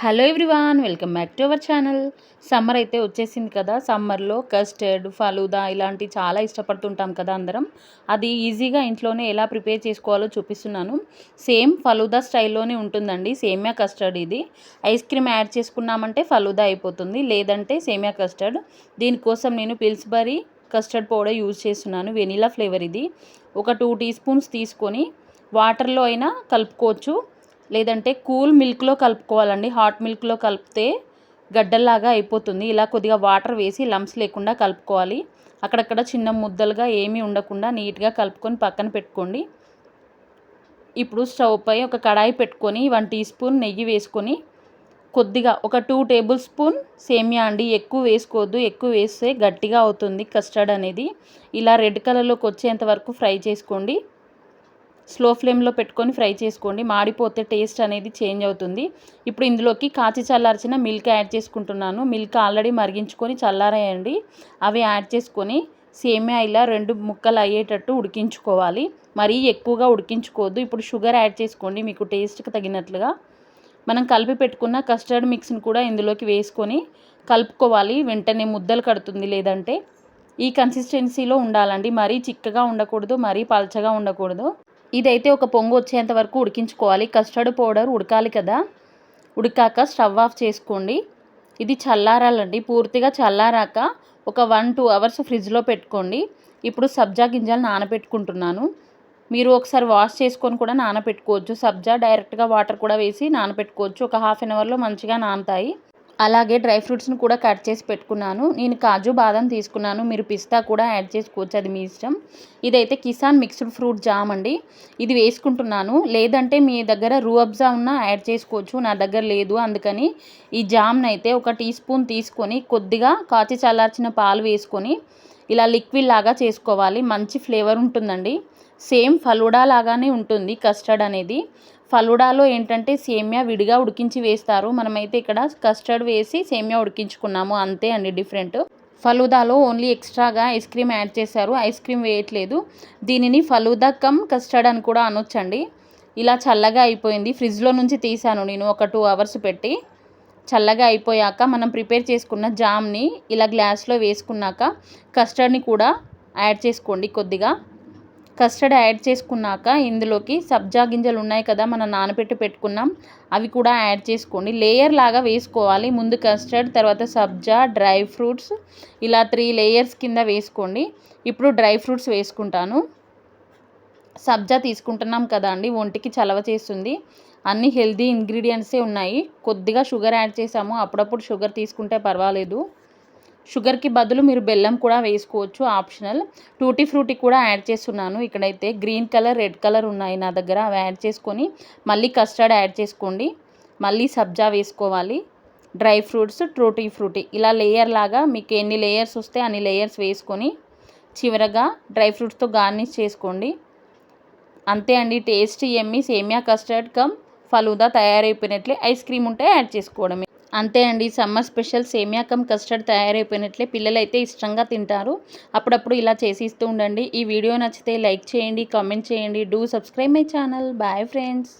Hello everyone welcome back to our channel. Summer అయితే వచ్చేసింది కదా. సమ్మర్లో కస్టర్డ్ ఫలూదా ఇలాంటి చాలా ఇష్టపడుతుంటాం కదా అందరం. అది ఈజీగా ఇంట్లోనే ఎలా ప్రిపేర్ చేసుకోవాలో చూపిస్తున్నాను. సేమ్ ఫలూదా స్టైల్లోనే ఉంటుందండి. సేమియా కస్టర్డ్ ఇది. ఐస్ క్రీమ్ యాడ్ చేసుకున్నామంటే ఫలూదా అయిపోతుంది. లేదంటే సేమియా కస్టర్డ్. దీనికోసం నేను పిల్స్బరీ కస్టర్డ్ పౌడర్ యూజ్ చేస్తున్నాను. వెనీలా ఫ్లేవర్ ఇది. ఒక టూ టీ స్పూన్స్ తీసుకొని వాటర్లో అయినా కలుపుకోవచ్చు. లేదంటే కూల్ మిల్క్లో కలుపుకోవాలండి. హాట్ మిల్క్లో కలిపితే గడ్డల్లాగా అయిపోతుంది. ఇలా కొద్దిగా వాటర్ వేసి లంప్స్ లేకుండా కలుపుకోవాలి. అక్కడక్కడ చిన్న ముద్దలుగా ఏమీ ఉండకుండా నీట్గా కలుపుకొని పక్కన పెట్టుకోండి. ఇప్పుడు స్టవ్ పై ఒక కడాయి పెట్టుకొని వన్ టీ స్పూన్ నెయ్యి వేసుకొని కొద్దిగా ఒక టూ టేబుల్ స్పూన్ సేమియా అండి. ఎక్కువ వేసుకోవద్దు. ఎక్కువ వేస్తే గట్టిగా అవుతుంది కస్టర్డ్ అనేది. ఇలా రెడ్ కలర్లోకి వచ్చేంత వరకు ఫ్రై చేసుకోండి. స్లో ఫ్లేమ్లో పెట్టుకొని ఫ్రై చేసుకోండి. మాడిపోతే టేస్ట్ అనేది చేంజ్ అవుతుంది. ఇప్పుడు ఇందులోకి కాచి చల్లార్చిన మిల్క్ యాడ్ చేసుకుంటున్నాను. మిల్క్ ఆల్రెడీ మరిగించుకొని చల్లారాయండి. అవి యాడ్ చేసుకొని సేమియా ఇలా రెండు ముక్కలు అయ్యేటట్టు ఉడికించుకోవాలి. మరీ ఎక్కువగా ఉడికించుకోవద్దు. ఇప్పుడు షుగర్ యాడ్ చేసుకోండి. మీకు టేస్ట్కి తగినట్లుగా. మనం కలిపి పెట్టుకున్న కస్టర్డ్ మిక్స్ని కూడా ఇందులోకి వేసుకొని కలుపుకోవాలి. వెంటనే ముద్దలు కడుతుంది లేదంటే. ఈ కన్సిస్టెన్సీలో ఉండాలండి. మరీ చిక్కగా ఉండకూడదు. మరీ పల్చగా ఉండకూడదు. ఇదైతే ఒక పొంగు వచ్చేంత వరకు ఉడికించుకోవాలి. కస్టర్డ్ పౌడర్ ఉడకాలి కదా. ఉడికాక స్టవ్ ఆఫ్ చేసుకోండి. ఇది చల్లారాలండి. పూర్తిగా చల్లారాక ఒక వన్ టూ అవర్స్ ఫ్రిడ్జ్లో పెట్టుకోండి. ఇప్పుడు సబ్జా గింజలు నానబెట్టుకుంటున్నాను. మీరు ఒకసారి వాష్ చేసుకొని కూడా నానబెట్టుకోవచ్చు. సబ్జా డైరెక్ట్గా వాటర్ కూడా వేసి నానబెట్టుకోవచ్చు. ఒక హాఫ్ అన్ అవర్లో మంచిగా నానతాయి. అలాగే డ్రై ఫ్రూట్స్ని కూడా కట్ చేసి పెట్టుకున్నాను. నేను కాజు బాదం తీసుకున్నాను. మీరు పిస్తా కూడా యాడ్ చేసుకోవచ్చు అది మీ ఇష్టం. ఇదైతే కిసాన్ మిక్స్డ్ ఫ్రూట్ జామ్ అండి. ఇది వేసుకుంటున్నాను. లేదంటే మీ దగ్గర రూఅబ్జా ఉన్నా యాడ్ చేసుకోవచ్చు. నా దగ్గర లేదు అందుకని ఈ జామ్ని అయితే ఒక టీ స్పూన్ తీసుకొని కొద్దిగా కాచి చల్లార్చిన పాలు వేసుకొని ఇలా లిక్విడ్ లాగా చేసుకోవాలి. మంచి ఫ్లేవర్ ఉంటుందండి. సేమ్ ఫలూడా లాగానే ఉంటుంది కస్టర్డ్ అనేది. ఫలుడాలో ఏంటంటే సేమ్యా విడిగా ఉడికించి వేస్తారు. మనమైతే ఇక్కడ కస్టర్డ్ వేసి సేమ్యా ఉడికించుకున్నాము. అంతే అండి డిఫరెంట్. ఫలూదాలో ఓన్లీ ఎక్స్ట్రాగా ఐస్ క్రీమ్ యాడ్ చేశారు. ఐస్ క్రీమ్ వేయట్లేదు. దీనిని ఫలూదా కమ్ కస్టర్డ్ అని కూడా అనొచ్చండి. ఇలా చల్లగా అయిపోయింది. ఫ్రిడ్జ్లో నుంచి తీసాను నేను ఒక టూ అవర్స్ పెట్టి. చల్లగా అయిపోయాక మనం ప్రిపేర్ చేసుకున్న జామ్ని ఇలా గ్లాస్లో వేసుకున్నాక కస్టర్డ్ని కూడా యాడ్ చేసుకోండి కొద్దిగా. కస్టర్డ్ యాడ్ చేసుకున్నాక ఇందులోకి సబ్జా గింజలు ఉన్నాయి కదా మనం నానబెట్టి పెట్టుకున్నాం. అవి కూడా యాడ్ చేసుకోండి. లేయర్ లాగా వేసుకోవాలి. ముందు కస్టర్డ్ తర్వాత సబ్జా డ్రై ఫ్రూట్స్ ఇలా త్రీ లేయర్స్ కింద వేసుకోండి. ఇప్పుడు డ్రై ఫ్రూట్స్ వేసుకుంటాను. సబ్జా తీసుకుంటున్నాం కదా అండి ఒంటికి చలవ చేస్తుంది. అన్ని హెల్దీ ఇంగ్రీడియంట్సే ఉన్నాయి. కొద్దిగా షుగర్ యాడ్ చేసాము. అప్పుడప్పుడు షుగర్ తీసుకుంటే పర్వాలేదు. షుగర్కి బదులు మీరు బెల్లం కూడా వేసుకోవచ్చు ఆప్షనల్. టూటీ ఫ్రూటీ కూడా యాడ్ చేస్తున్నాను. ఇక్కడైతే గ్రీన్ కలర్ రెడ్ కలర్ ఉన్నాయి నా దగ్గర. అవి యాడ్ చేసుకొని మళ్ళీ కస్టర్డ్ యాడ్ చేసుకోండి. మళ్ళీ సబ్జా వేసుకోవాలి. డ్రై ఫ్రూట్స్ ట్రూటీ ఫ్రూటీ. ఇలా లేయర్ లాగా మీకు ఎన్ని లేయర్స్ వస్తే అన్ని లేయర్స్ వేసుకొని చివరగా డ్రై ఫ్రూట్స్తో గార్నిష్ చేసుకోండి. అంతే అండి. టేస్ట్ ఎమ్మి సేమియా కస్టర్డ్ కమ్ ఫలూదా తయారైపోయినట్లే ఐస్ క్రీమ్ ఉంటే యాడ్ చేసుకోవడమే. అంతే అండి సమ్మర్ స్పెషల్ సేమియా కమ్ కస్టర్డ్ తయారైపోయినట్లే పిల్లలైతే ఇష్టంగా తింటారు. అప్పుడప్పుడు ఇలా చేసి ఇస్తూ ఉండండి. ఈ వీడియో నచ్చితే లైక్ చేయండి కామెంట్ చేయండి. Do subscribe my channel. Bye friends.